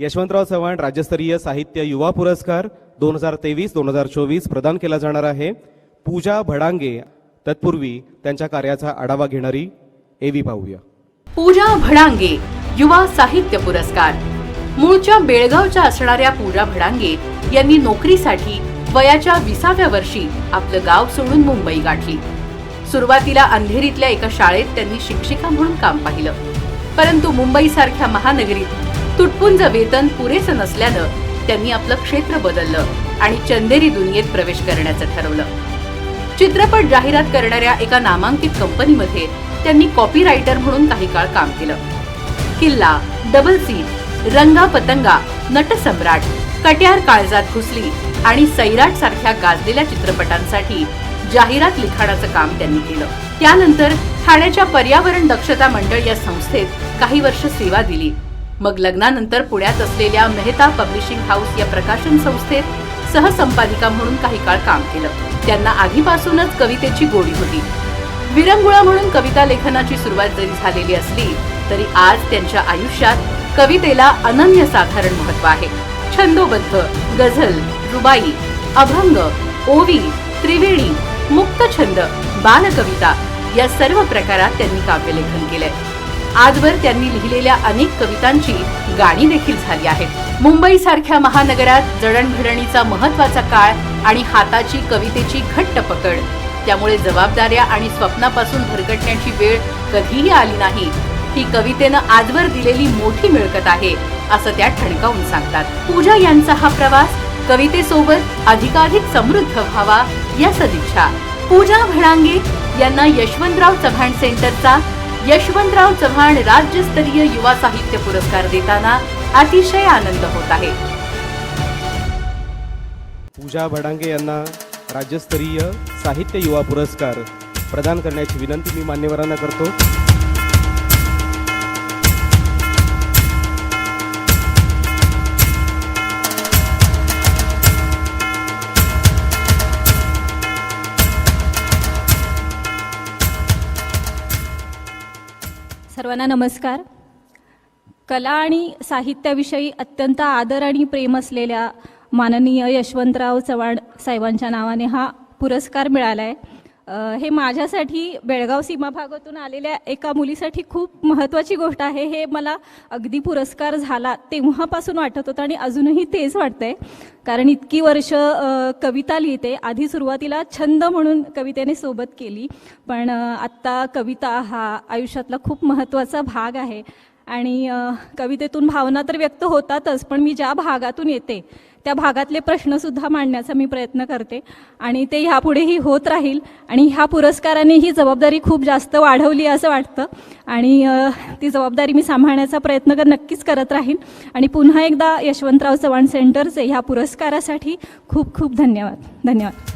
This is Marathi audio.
यशवंतराव चव्हाण राज्यस्तरीय साहित्य युवा पुरस्कार दोन हजार तेवीस दोन हजार चोवीस प्रदान केला जाणार आहे. पूजा भडांगे तत्पूर्वी त्यांच्या कार्याचा आढावा घेणारी एवी पाहूया. पूजा भडांगे युवा साहित्य पुरस्कार. मूळच्या बेळगावच्या असणाऱ्या पूजा भडांगे यांनी नोकरीसाठी वयाच्या विसाव्या वर्षी आपलं गाव सोडून मुंबई गाठली. सुरुवातीला अंधेरीतल्या एका शाळेत त्यांनी शिक्षिका म्हणून काम पाहिलं. परंतु मुंबईसारख्या महानगरीत तुटपुंज वेतन पुरेसं नसल्यानं त्यांनी आपलं क्षेत्र बदललं आणि चंदेरी दुनियेत प्रवेश करण्याचं ठरवलं. चित्रपट जाहिरात करणाऱ्या एका नामांकित कंपनीमध्ये त्यांनी कॉपीरायटर म्हणून काही काळ काम केलं. किल्ला डबल सीट रंगा पतंगा नटसम्राट कट्यार काळजात घुसली आणि सैराट सारख्या गाजलेल्या चित्रपटांसाठी जाहिरात लिखाणाचं काम त्यांनी केलं. त्यानंतर ठाण्याच्या पर्यावरण दक्षता मंडळ या संस्थेत काही वर्ष सेवा दिली. मग लग्नानंतर पुण्यात असलेल्या मेहता पब्लिशिंग हाऊस या प्रकाशन संस्थेत सहसंपादिका म्हणून काही काळ काम केलं. त्यांना आधीपासूनच कवितेची गोडी होती. विरंगुळा म्हणून कविता लेखनाची सुरुवात जरी झालेली असली तरी आज त्यांच्या आयुष्यात कवितेला अनन्यसाधारण महत्त्व आहे. छंदोबद्ध गझल रुबाई अभंग ओवी त्रिवेणी मुक्तछंद बालकविता या सर्व प्रकारात त्यांनी काव्यलेखन केलंय. आजवर त्यांनी लिहिलेल्या अनेक कवितांची गाणी देखील झाली आहेत. मुंबई सारख्या महानगरात जडणघडणीचा महत्त्वाचा काळ आणि हाताची कवितेची घट्ट पकड. त्यामुळे जबाबदाऱ्या आणि स्वप्नापासून भरकटण्याची वेळ कधीही आली नाही. ही कवितेनं आजवर दिलेली मोठी मिळकत आहे असं त्या ठणकावून सांगतात. पूजा यांचा हा प्रवास कवितेसोबत अधिकाधिक समृद्ध व्हावा या सदिच्छा. पूजा भडांगे यांना यशवंतराव चव्हाण सेंटरचा यशवंतराव चव्हाण राज्यस्तरीय युवा साहित्य पुरस्कार देताना अतिशय आनंद होत आहे. पूजा भडांगे यांना राज्यस्तरीय साहित्य युवा पुरस्कार प्रदान करण्याची विनंती मी मान्यवरांना करतो. सर्वांना नमस्कार. कला आणि साहित्याविषयी अत्यंत आदर आणि प्रेम असलेल्या माननीय यशवंतराव चव्हाण साहेबांच्या नावाने हा पुरस्कार मिळाला आहे हे माझ्यासाठी बेळगाव सीमाभागातून आलेल्या एका मुलीसाठी खूप महत्त्वाची गोष्ट आहे. हे मला अगदी पुरस्कार झाला तेव्हापासून वाटत होतं आणि अजूनही तेच वाटतंय. कारण इतकी वर्ष कविता लिहिते. आधी सुरुवातीला छंद म्हणून कवितेने सोबत केली. पण आत्ता कविता हा आयुष्यातला खूप महत्त्वाचा भाग आहे. आणि कवितेतून भावना तर व्यक्त होतातच पण मी ज्या भागातून येते त्या भागातले प्रश्नसुद्धा मांडण्याचा मी प्रयत्न करते. आणि ते ह्यापुढेही होत राहील. आणि ह्या पुरस्काराने ही जबाबदारी खूप जास्त वाढवली असं वाटतं. आणि ती जबाबदारी मी सांभाळण्याचा प्रयत्न कर नक्कीच करत राहीन आणि पुन्हा एकदा यशवंतराव चव्हाण सेंटरचे ह्या पुरस्कारासाठी खूप खूप धन्यवाद. धन्यवाद.